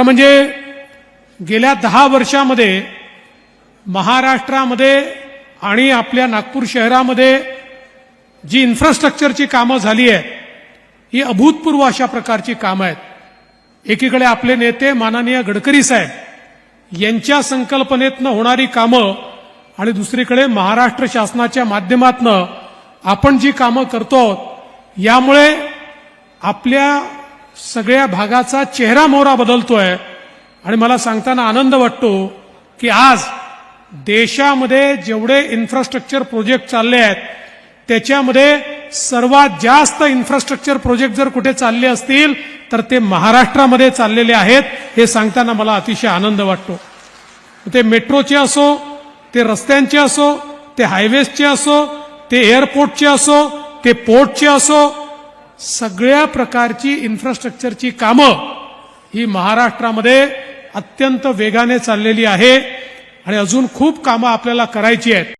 तर म्हणजे गेल्या दहा वर्षामध्ये महाराष्ट्रामध्ये आणि आपल्या नागपूर शहरामध्ये जी इन्फ्रास्ट्रक्चरची कामं झाली आहेत ही अभूतपूर्व अशा प्रकारची कामं आहेत. एकीकडे आपले नेते माननीय गडकरी साहेब यांच्या संकल्पनेतनं होणारी कामं आणि दुसरीकडे महाराष्ट्र शासनाच्या माध्यमातनं आपण जी कामं करतो यामुळे आपल्या सगळ्या भागाचा चेहरा मोहरा बदलतोय. आणि मला सांगताना आनंद वाटतो की आज देशामध्ये जेवढे इन्फ्रास्ट्रक्चर प्रोजेक्ट चालले आहेत त्याच्यामध्ये सर्वात जास्त इन्फ्रास्ट्रक्चर प्रोजेक्ट जर कुठे चालले असतील तर ते महाराष्ट्रामध्ये चाललेले आहेत हे सांगताना मला अतिशय आनंद वाटतो. ते मेट्रोचे असो ते रस्त्यांचे असो ते हायवेजचे असो ते एअरपोर्टचे असो ते पोर्टचे असो सगळ्या प्रकारची इन्फ्रास्ट्रक्चरची कामं ही महाराष्ट्रामध्ये अत्यंत वेगाने चाललेली आहे आणि अजून खूप कामं आपल्याला करायची आहेत.